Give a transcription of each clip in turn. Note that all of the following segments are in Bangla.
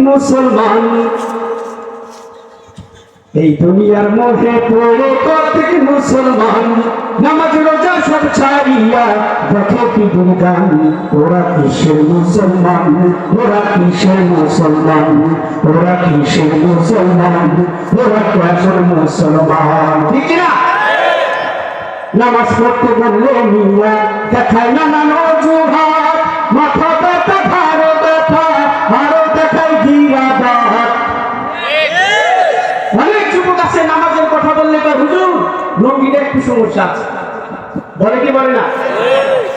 মুসলমান। এই দুনিয়ার মধ্যে পড়ে কতক মুসলমান। নামাজ, রোজা সব ছাড়িয়া দেখে কি দুর্গান ওরা কিসের মুসলমান? ওরা কিসের মুসলমান? ওরা কিসের মুসলমান? ওরা কেমন মুসলমান? ঠিক না নামাজ পড়তে বললে মিয়া দেখায় নানান লঙ্গিটা একটু সমস্যা আছে। বলে কি বলে না?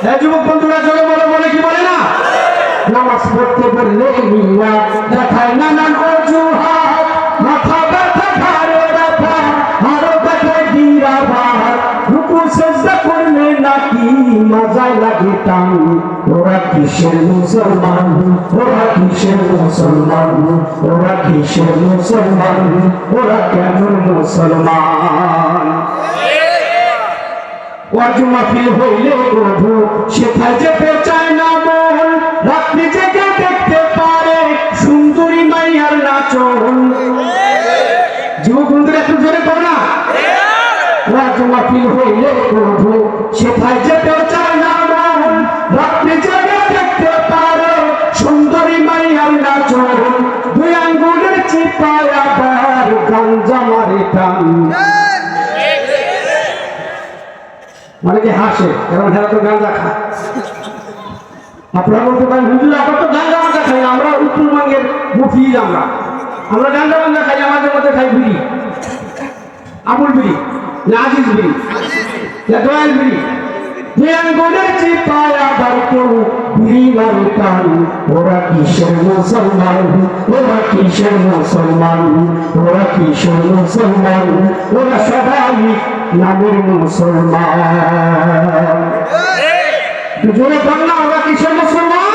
হ্যাঁ যুবক বন্ধুরা চলে বলে বলে কি বলে না? নামাজ পড়তে বললে দেখায় নানান অজুহাত। মাথা ব্যথা, ঘাড়ে ব্যথা আরও দেখায় গিরাবাত রুকু, সেজদা করলে নাকি মজায় লাগে টান। ওরা কিসের মুসলমান? ওরা কিসের মুসলমান? ওরা কিসের মুসলমান? ওরা কেমন মুসলমান? ওয়াজ মাহফিল হইলে প্রভু, সেথায় যেতে চায় না মন, রাত্রি জেগে দেখতে পারে সুন্দরী মাইয়ার নাচন। যুবক বন্ধুরা, একটু জোরে করো না? ওয়াজ মাহফিল হইলে প্রভু, সেথায় যেতে চায় না মন, রাত্রি জেগে দেখতে পারে সুন্দরী মাইয়ার নাচন। দুই আঙ্গুলের চিপায় আবার গাঞ্জা মারে টান। অনেকে হাসে কারণ হেরা তো গাঁজা খায়। আপনারা বলতে পারেন হুজুর, আমরা তো গাঁজা গাঁজা খাই আমরা উত্তরবঙ্গের মুফিজ আমরা। আমরা গাঁজা গাঁজা খাই, আমাদের মধ্যে খাই বিড়ি। আমুল বিড়ি না আজিজ বিড়ি। না দয়াল বিড়ি ওরা কিসের মুসলমান? ওরা কিসের মুসলমান? ওরা কিসের মুসলমান? ওরা সবাই নামের মুসলমান। জোরে বললাম আমরা কিসের মুসলমান?